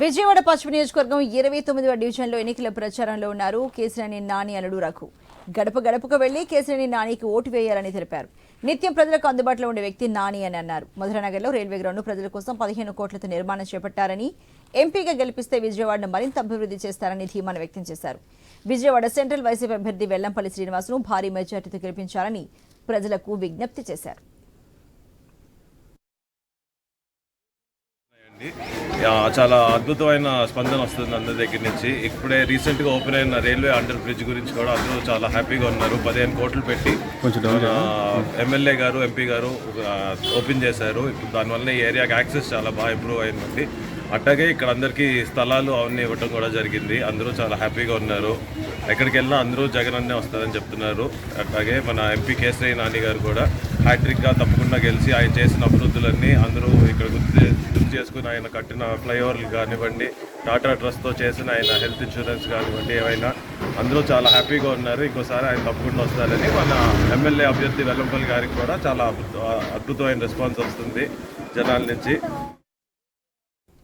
విజయవాడ పశ్చిమ నియోజకవర్గం ఇరవై తొమ్మిదవ డివిజన్లో ఎన్నికల ప్రచారంలో ఉన్నారు. కేసినేని నాని అల్లుడు రఘు గడప గడపకు వెళ్ళి కేసినేని నానికి ఓటు వేయాలని తెలిపారు. నిత్యం ప్రజలకు అందుబాటులో ఉండే వ్యక్తి నాని అని అన్నారు. మధురనగర్లో రైల్వే గ్రౌండ్ ప్రజల కోసం పదిహేను కోట్లతో నిర్మాణం చేపట్టారని ఎంపీగా గెలిపిస్తే విజయవాడను మరింత అభివృద్ధి చేస్తారని ధీమాను వ్యక్తం చేశారు. విజయవాడ సెంట్రల్ వైసీపీ అభ్యర్థి వెల్లంపల్లి శ్రీనివాసును భారీ మెజార్టీతో గెలిపించాలని ప్రజలకు విజ్ఞప్తి చేశారు. ఆ, చాలా అద్భుతమైన స్పందన వస్తుంది అందరి దగ్గర నుంచి. ఇప్పుడే రీసెంట్గా ఓపెన్ అయిన రైల్వే అండర్ బ్రిడ్జ్ గురించి కూడా అందరూ చాలా హ్యాపీగా ఉన్నారు. పదిహేను కోట్లు పెట్టి ఎమ్మెల్యే గారు ఎంపీ గారు ఓపెన్ చేశారు. ఇప్పుడు దానివల్ల ఈ ఏరియాకి యాక్సెస్ చాలా బాగా ఇంప్రూవ్ అయిందండి. అట్లాగే ఇక్కడ అందరికీ స్థలాలు అవన్నీ ఇవ్వటం కూడా జరిగింది. అందరూ చాలా హ్యాపీగా ఉన్నారు. ఎక్కడికి వెళ్ళినా అందరూ జగన్ అన్నే వస్తారని చెప్తున్నారు. అట్లాగే మన ఎంపీ కేసరి నాని గారు కూడా హ్యాట్రిక్గా తప్పకుండా గెలిచి ఆయన చేసిన అభివృద్ధులన్నీ అందరూ ఇక్కడ గుర్తు చేసుకుని ఆయన కట్టిన ఫ్లైఓవర్లు కానివ్వండి టాటా ట్రస్ట్తో చేసిన ఆయన హెల్త్ ఇన్సూరెన్స్ కానివ్వండి ఏవైనా అందరూ చాలా హ్యాపీగా ఉన్నారు. ఇంకోసారి ఆయన తప్పకుండా వస్తారని మన ఎమ్మెల్యే అభ్యర్థి వెల్లంపల్లి గారికి కూడా చాలా అద్భుత- అద్భుతమైన రెస్పాన్స్ వస్తుంది జనాల నుంచి.